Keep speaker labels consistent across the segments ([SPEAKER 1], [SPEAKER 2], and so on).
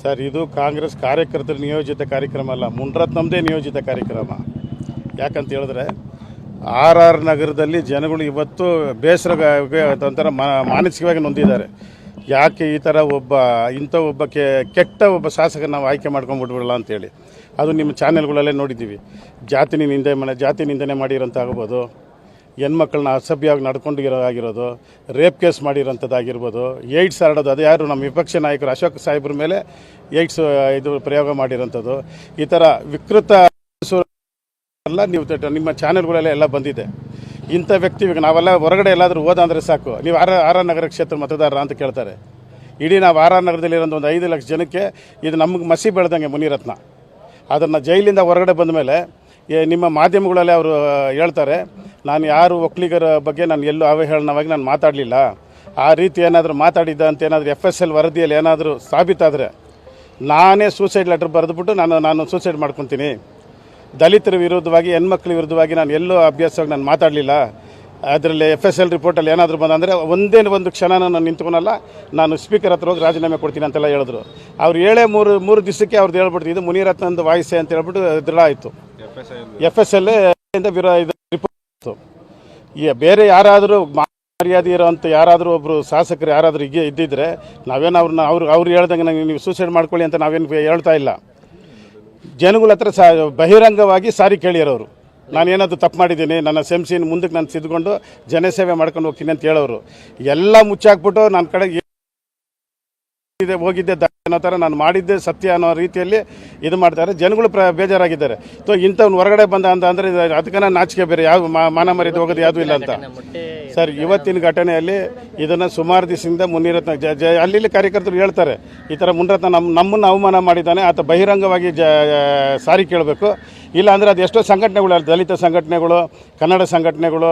[SPEAKER 1] Sir, ಇದು ಕಾಂಗ್ರೆಸ್ ಕಾರ್ಯಕರ್ತರ ನಿಯೋಜಿತ ಕಾರ್ಯಕ್ರಮ ಅಲ್ಲ, ಮುನ್ರತ್ನಮ್ದೇ ನಿಯೋಜಿತ ಕಾರ್ಯಕ್ರಮ. ಯಾಕಂತ ಹೇಳಿದ್ರೆ, ಆರ್ ಆರ್ ನಗರದಲ್ಲಿ ಜನಗಳು ಇವತ್ತು ಬೇಸರ ಒಂಥರ ಮಾನಸಿಕವಾಗಿ ನೊಂದಿದ್ದಾರೆ. ಯಾಕೆ ಈ ಥರ ಒಬ್ಬ, ಇಂಥ ಒಬ್ಬ ಕೆಟ್ಟ ಒಬ್ಬ ಶಾಸಕ ನಾವು ಆಯ್ಕೆ ಮಾಡ್ಕೊಂಡ್ಬಿಟ್ಬಿಡಲ್ಲ ಅಂತೇಳಿ. ಅದು ನಿಮ್ಮ ಚಾನೆಲ್ಗಳಲ್ಲೇ ನೋಡಿದ್ದೀವಿ. ಜಾತಿ ನಿಂದೆ ಮನೆ ಜಾತಿ ನಿಂದನೆ ಮಾಡಿರೋಂಥ ಆಗ್ಬೋದು ಹೆಣ್ಮಕ್ಳನ್ನ ಅಸಭ್ಯವಾಗಿ ನಡ್ಕೊಂಡಿರೋದಾಗಿರೋದು, ರೇಪ್ ಕೇಸ್ ಮಾಡಿರೋಂಥದ್ದಾಗಿರ್ಬೋದು ಏಡ್ಸ್ ಹರಡೋದು, ಅದು ಯಾರು ನಮ್ಮ ವಿಪಕ್ಷ ನಾಯಕರು ಅಶೋಕ್ ಸಾಹೇಬ್ರ ಮೇಲೆ ಏಡ್ಸ್ ಇದು ಪ್ರಯೋಗ ಮಾಡಿರೋಂಥದ್ದು. ಈ ಥರ ವಿಕೃತ ಎಲ್ಲ ನೀವು ನಿಮ್ಮ ಚಾನೆಲ್ಗಳೆಲ್ಲ ಎಲ್ಲ ಬಂದಿದೆ. ಇಂಥ ವ್ಯಕ್ತಿ ಇವಾಗ ನಾವೆಲ್ಲ ಹೊರಗಡೆ ಎಲ್ಲಾದರೂ ಹೋದಂದ್ರೆ ಸಾಕು. ನೀವು ಆರ, ಆರ್ ನಗರ ಕ್ಷೇತ್ರ ಮತದಾರರ ಅಂತ ಕೇಳ್ತಾರೆ. ಇಡೀ ನಾವು ಆರ್ ಆರ್ ನಗರದಲ್ಲಿರೋ ಒಂದು ಐದು ಲಕ್ಷ ಜನಕ್ಕೆ ಇದು ನಮಗೆ ಮಸಿ ಬೆಳೆದಂಗೆ ಮುನಿರತ್ನ. ಅದನ್ನು ಜೈಲಿಂದ ಹೊರಗಡೆ ಬಂದ ಮೇಲೆ ನಿಮ್ಮ ಮಾಧ್ಯಮಗಳಲ್ಲಿ ಅವರು ಹೇಳ್ತಾರೆ ನಾನು ಯಾರು ಒಕ್ಕಲಿಗರ ಬಗ್ಗೆ ನಾನು ಎಲ್ಲೂ ಅವಹೇಳನವಾಗಿ ನಾನು ಮಾತಾಡಲಿಲ್ಲ. ಆ ರೀತಿ ಏನಾದರೂ ಮಾತಾಡಿದ್ದ ಅಂತ ಏನಾದರೂ ಎಫ್ ಎಸ್ ಎಲ್ ವರದಿಯಲ್ಲಿ ಏನಾದರೂ ಸಾಬೀತಾದರೆ ನಾನೇ ಸೂಸೈಡ್ ಲೆಟರ್ ಬರೆದುಬಿಟ್ಟು ನಾನು ನಾನು ಸೂಸೈಡ್ ಮಾಡ್ಕೊತೀನಿ. ದಲಿತರ ವಿರುದ್ಧವಾಗಿ ಹೆಣ್ಮಕ್ಳ ವಿರುದ್ಧವಾಗಿ ನಾನು ಎಲ್ಲೂ ಅಭ್ಯಾಸವಾಗಿ ನಾನು ಮಾತಾಡಲಿಲ್ಲ. ಅದರಲ್ಲಿ ಎಫ್ ಎಸ್ ಎಲ್ ರಿಪೋರ್ಟಲ್ಲಿ ಏನಾದರೂ ಬಂದಂದರೆ ಒಂದೇ ಒಂದು ಕ್ಷಣ ನಾನು ನಿಂತ್ಕೊಳಲ್ಲ ನಾನು ಸ್ಪೀಕರ್ ಹತ್ರ ಹೋಗಿ ರಾಜೀನಾಮೆ ಕೊಡ್ತೀನಿ ಅಂತೆಲ್ಲ ಹೇಳಿದ್ರು. ಅವ್ರು ಏಳೇ ಮೂರು ಮೂರು ದಿವಸಕ್ಕೆ ಅವ್ರದ್ದು ಹೇಳ್ಬಿಡ್ತು ಇದು ಮುನಿರತ್ನಂದು ವಾಯ್ಸೆ ಅಂತ ಹೇಳ್ಬಿಟ್ಟು ದೃಢ ಆಯಿತು. ಎಫ್ ಎಸ್ ಎಲ್ ಇಂದ ವಿರೋ ಇದು ರಿಪೋರ್ಟ್. ಈ ಬೇರೆ ಯಾರಾದರೂ ಮರ್ಯಾದೆ ಇರೋವಂಥ ಯಾರಾದರೂ ಒಬ್ಬರು ಶಾಸಕರು ಯಾರಾದರೂ ಹೀಗೆ ಇದ್ದಿದ್ದರೆ ನಾವೇನು ಅವ್ರನ್ನ ಅವ್ರು ಅವ್ರು ಹೇಳ್ದಂಗೆ ನಂಗೆ ನೀವು ಸೂಸೈಡ್ ಮಾಡ್ಕೊಳ್ಳಿ ಅಂತ ನಾವೇನು ಹೇಳ್ತಾ ಇಲ್ಲ. ಜನಗಳ ಹತ್ರ ಸಾ ಬಹಿರಂಗವಾಗಿ ಸಾರಿ ಕೇಳಿರೋರು. ನಾನು ಏನಾದರೂ ತಪ್ಪು ಮಾಡಿದ್ದೀನಿ, ನನ್ನ ಸೆಮ್ಸಿನ ಮುಂದಕ್ಕೆ ನಾನು ಸಿದ್ಕೊಂಡು ಜನಸೇವೆ ಮಾಡ್ಕೊಂಡು ಹೋಗ್ತೀನಿ ಅಂತ ಹೇಳೋರು. ಎಲ್ಲ ಮುಚ್ಚಾಕ್ಬಿಟ್ಟು ನನ್ನ ಕಡೆ ಹೋಗಿದ್ದೆ ಅನ್ನೋ ಥರ ನಾನು ಮಾಡಿದ್ದೆ ಸತ್ಯ ಅನ್ನೋ ರೀತಿಯಲ್ಲಿ ಇದು ಮಾಡ್ತಾರೆ. ಜನಗಳು ಪ್ರ ಬೇಜಾರಾಗಿದ್ದಾರೆ. ಸೊ ಇಂಥವ್ನು ಹೊರಗಡೆ ಬಂದ ಅಂತ ಅಂದರೆ ಅದಕ್ಕೆ ನಾಚಿಕೆ ಬೇರೆ. ಯಾವ ಮಾನ ಮರ್ಯಾದೆ ಹೋಗೋದು ಯಾವುದೂ ಇಲ್ಲ ಅಂತ. ಸರ್ ಇವತ್ತಿನ ಘಟನೆಯಲ್ಲಿ ಇದನ್ನು ಸುಮಾರು ದಿವಸದಿಂದ ಮುನಿರತ್ನ ಜ ಜ ಅಲ್ಲಿ ಕಾರ್ಯಕರ್ತರು ಹೇಳ್ತಾರೆ. ಈ ಥರ ಮುನಿರತ್ನ ನಮ್ಮ ನಮ್ಮನ್ನು ಅವಮಾನ ಮಾಡಿದ್ದಾನೆ. ಆತ ಬಹಿರಂಗವಾಗಿ ಜ ಸಾರಿ ಕೇಳಬೇಕು. ಇಲ್ಲ ಅಂದರೆ ಅದು ಎಷ್ಟೋ ಸಂಘಟನೆಗಳು ದಲಿತ ಸಂಘಟನೆಗಳು, ಕನ್ನಡ ಸಂಘಟನೆಗಳು,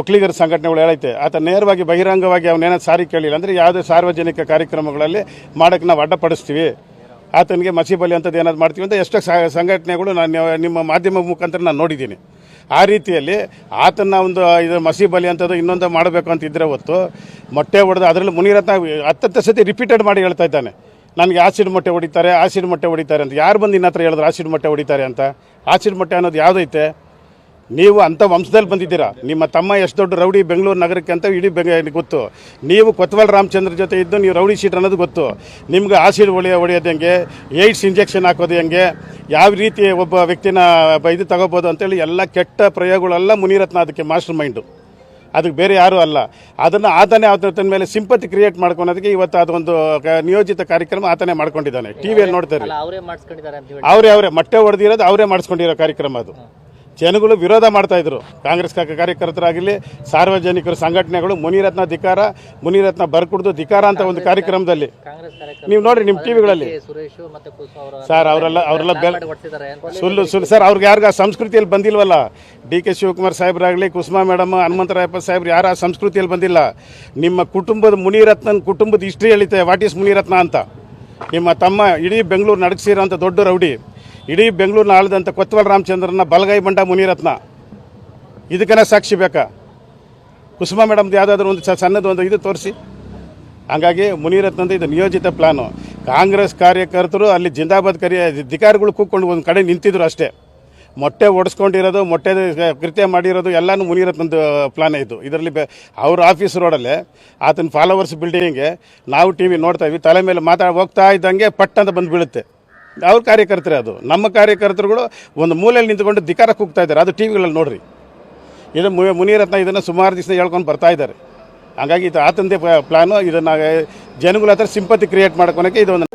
[SPEAKER 1] ಒಕ್ಕಲಿಗರ ಸಂಘಟನೆಗಳು ಹೇಳೈತೆ. ಆತ ನೇರವಾಗಿ ಬಹಿರಂಗವಾಗಿ ಅವನೇನೋ ಸಾರಿ ಕೇಳಿಲ್ಲ ಅಂದರೆ ಯಾವುದೇ ಸಾರ್ವಜನಿಕ ಕಾರ್ಯಕ್ರಮಗಳಲ್ಲಿ ಮಾಡೋಕ್ಕೆ ನಾವು ಅಡ್ಡಪಡಿಸ್ತೀವಿ. ಆತನಿಗೆ ಮಸೀಬಲಿ ಅಂತದ್ದು ಏನಾದ್ರು ಮಾಡ್ತೀವಿ ಅಂತ ಎಷ್ಟೋ ಸಂಘಟನೆಗಳು ನಾನು ನಿಮ್ಮ ಮಾಧ್ಯಮ ಮುಖಾಂತರ ನಾನು ನೋಡಿದ್ದೀನಿ. ಆ ರೀತಿಯಲ್ಲಿ ಆತನ ಒಂದು ಇದು ಮಸೀಬಲಿ ಅಂಥದ್ದು ಇನ್ನೊಂದು ಮಾಡಬೇಕು ಅಂತ ಹೊತ್ತು ಮೊಟ್ಟೆ ಹೊಡೆದು ಅದರಲ್ಲಿ ಮುನಿರತ್ನ ಹತ್ತತ್ತು ಸತಿ ರಿಪೀಟೆಡ್ ಮಾಡಿ ಹೇಳ್ತಾ ಇದ್ದಾನೆ. ನನಗೆ ಆಸಿಡ್ ಮೊಟ್ಟೆ ಹೊಡಿತಾರೆ, ಆಸಿಡ್ ಮೊಟ್ಟೆ ಹೊಡಿತಾರೆ ಅಂತ. ಯಾರು ಬಂದು ನಿನ್ನ ಹತ್ರ ಹೇಳಿದ್ರು ಆಸಿಡ್ ಮೊಟ್ಟೆ ಹೊಡಿತಾರೆ ಅಂತ? ಆಸಿಡ್ ಮೊಟ್ಟೆ ಅನ್ನೋದು ಯಾವುದೈತೆ? ನೀವು ಅಂಥ ವಂಶದಲ್ಲಿ ಬಂದಿದ್ದೀರಾ? ನಿಮ್ಮ ತಮ್ಮ ಎಷ್ಟು ದೊಡ್ಡ ರೌಡಿ ಬೆಂಗಳೂರು ನಗರಕ್ಕೆ ಅಂತ ಇಡೀ ಬೆಂಗ ಗೊತ್ತು. ನೀವು ಕೊತ್ವಾಲ್ ರಾಮಚಂದ್ರ ಜೊತೆ ಇದ್ದು ನೀವು ರೌಡಿ ಶೀಟ್ ಅನ್ನೋದು ಗೊತ್ತು. ನಿಮ್ಗೆ ಆಸಿಡ್ ಹೊಳೆಯ ಹೊಡೆಯೋದು ಹೆಂಗೆ? ಏಡ್ಸ್ ಇಂಜೆಕ್ಷನ್ ಹಾಕೋದು ಹೆಂಗೆ? ಯಾವ ರೀತಿ ಒಬ್ಬ ವ್ಯಕ್ತಿನ ಇದು ತಗೋಬೋದು ಅಂತೇಳಿ ಎಲ್ಲ ಕೆಟ್ಟ ಪ್ರಯೋಗಗಳೆಲ್ಲ ಮುನಿರತ್ನ ಅದಕ್ಕೆ ಮಾಸ್ಟರ್ ಮೈಂಡು. ಅದಕ್ಕೆ ಬೇರೆ ಯಾರೂ ಅಲ್ಲ. ಅದನ್ನು ಆತನೇ ಆತನ ಮೇಲೆ ಸಿಂಪತಿ ಕ್ರಿಯೇಟ್ ಮಾಡ್ಕೊಳೋದಕ್ಕೆ ಇವತ್ತು ಅದೊಂದು ನಿಯೋಜಿತ ಕಾರ್ಯಕ್ರಮ ಆತನೇ ಮಾಡ್ಕೊಂಡಿದ್ದಾನೆ. ಟಿ ವಿಯಲ್ಲಿ ನೋಡ್ತಾರೆ
[SPEAKER 2] ಅವರೇ
[SPEAKER 1] ಅವರೇ ಮೊಟ್ಟೆ ಹೊಡೆದಿರೋದು ಅವರೇ ಮಾಡಿಸ್ಕೊಂಡಿರೋ ಕಾರ್ಯಕ್ರಮ ಅದು. ಜನಗಳು ವಿರೋಧ ಮಾಡ್ತಾ ಇದ್ರು. ಕಾಂಗ್ರೆಸ್ ಕ- ಕಾರ್ಯಕರ್ತರಾಗಿರಲಿ ಸಾರ್ವಜನಿಕರು ಸಂಘಟನೆಗಳು ಮುನಿರತ್ನ ಧಿಕಾರ ಮುನಿರತ್ನ ಬರ್ಕುಡ್ದು ಧಿಕಾರ ಅಂತ ಒಂದು ಕಾರ್ಯಕ್ರಮದಲ್ಲಿ. ನೀವು ನೋಡ್ರಿ ನಿಮ್ಮ ಟಿವಿಗಳಲ್ಲಿ ಸರ್ ಅವರೆಲ್ಲ ಅವರೆಲ್ಲ ಬೆಲ್ ಸುಳ್ಳು ಸುಳ್ಳು ಸರ್ ಅವ್ರಿಗೆ ಯಾರಿಗ ಸಂಸ್ಕೃತಿಯಲ್ಲಿ ಬಂದಿಲ್ವಲ್ಲ? ಡಿ ಕೆ ಶಿವಕುಮಾರ್ ಸಾಹೇಬ್ರಾಗಲಿ ಕುಸುಮಾ ಮೇಡಮ್ ಹನುಮಂತರಾಯಪ್ಪ ಸಾಹೇಬ್ರು ಯಾರು ಆ ಸಂಸ್ಕೃತಿಯಲ್ಲಿ ಬಂದಿಲ್ಲ? ನಿಮ್ಮ ಕುಟುಂಬದ ಮುನಿರತ್ನ ಕುಟುಂಬದ ಹಿಸ್ಟ್ರಿ ಹೇಳಿತೆ ವಾಟ್ ಈಸ್ ಮುನಿರತ್ನ ಅಂತ? ನಿಮ್ಮ ತಮ್ಮ ಇಡೀ ಬೆಂಗಳೂರು ನಡಗಿಸಿರೋಂಥ ದೊಡ್ಡ ರೌಡಿ. ಇಡೀ ಬೆಂಗಳೂರಿನ ಆಳಿದಂಥ ಕೊತ್ವಲ್ ರಾಮಚಂದ್ರನ ಬಲಗೈ ಬಂಡ ಮುನಿರತ್ನ. ಇದಕ್ಕನ ಸಾಕ್ಷಿ ಬೇಕಾ? ಕುಸುಮಾ ಮೇಡಮ್ದು ಯಾವುದಾದ್ರೂ ಒಂದು ಸಣ್ಣದು ಒಂದು ಇದು ತೋರಿಸಿ. ಹಾಗಾಗಿ ಮುನಿರತ್ನಂದು ಇದು ನಿಯೋಜಿತ ಪ್ಲಾನು. ಕಾಂಗ್ರೆಸ್ ಕಾರ್ಯಕರ್ತರು ಅಲ್ಲಿ ಜಿಂದಾಬಾದ್ ಕರಿಯ ಅಧಿಕಾರಿಗಳು ಕೂತ್ಕೊಂಡು ಒಂದು ಕಡೆ ನಿಂತಿದ್ರು ಅಷ್ಟೇ. ಮೊಟ್ಟೆ ಒಡಿಸ್ಕೊಂಡಿರೋದು, ಮೊಟ್ಟೆ ಕೃತ್ಯ ಮಾಡಿರೋದು ಎಲ್ಲನೂ ಮುನಿರತ್ನಂದು ಪ್ಲಾನ್ ಇದು. ಇದರಲ್ಲಿ ಬೆ ಅವ್ರ ಆಫೀಸ್ ರೋಡಲ್ಲೇ ಆತನ ಫಾಲೋವರ್ಸ್ ಬಿಲ್ಡಿಂಗ್ಗೆ ನಾವು ಟಿ ವಿ ನೋಡ್ತಾ ಇದ್ವಿ. ತಲೆ ಮೇಲೆ ಮಾತಾಡಿ ಹೋಗ್ತಾ ಇದ್ದಂಗೆ ಪಟ್ ಅಂತ ಬಂದು ಬೀಳುತ್ತೆ. ಅವ್ರ ಕಾರ್ಯಕರ್ತರೇ ಅದು. ನಮ್ಮ ಕಾರ್ಯಕರ್ತರುಗಳು ಒಂದು ಮೂಲೆಯಲ್ಲಿ ನಿಂತ್ಕೊಂಡು ಧಿಕಾರ ಕೂಗ್ತಾ ಇದ್ದಾರೆ. ಅದು ಟಿ ವಿಗಳಲ್ಲಿ ನೋಡ್ರಿ. ಇದು ಮುನಿರತ್ನ ಇದನ್ನು ಸುಮಾರು ದಿವಸ ಹೇಳ್ಕೊಂಡು ಬರ್ತಾ ಇದ್ದಾರೆ. ಹಾಗಾಗಿ ಇದು ಆತಂದೆ ಪ್ಲಾನು ಇದನ್ನು, ಜನಗಳ ಹತ್ರ ಸಿಂಪತಿ ಕ್ರಿಯೇಟ್ ಮಾಡ್ಕೊಳಕ್ಕೆ ಇದು ಒಂದು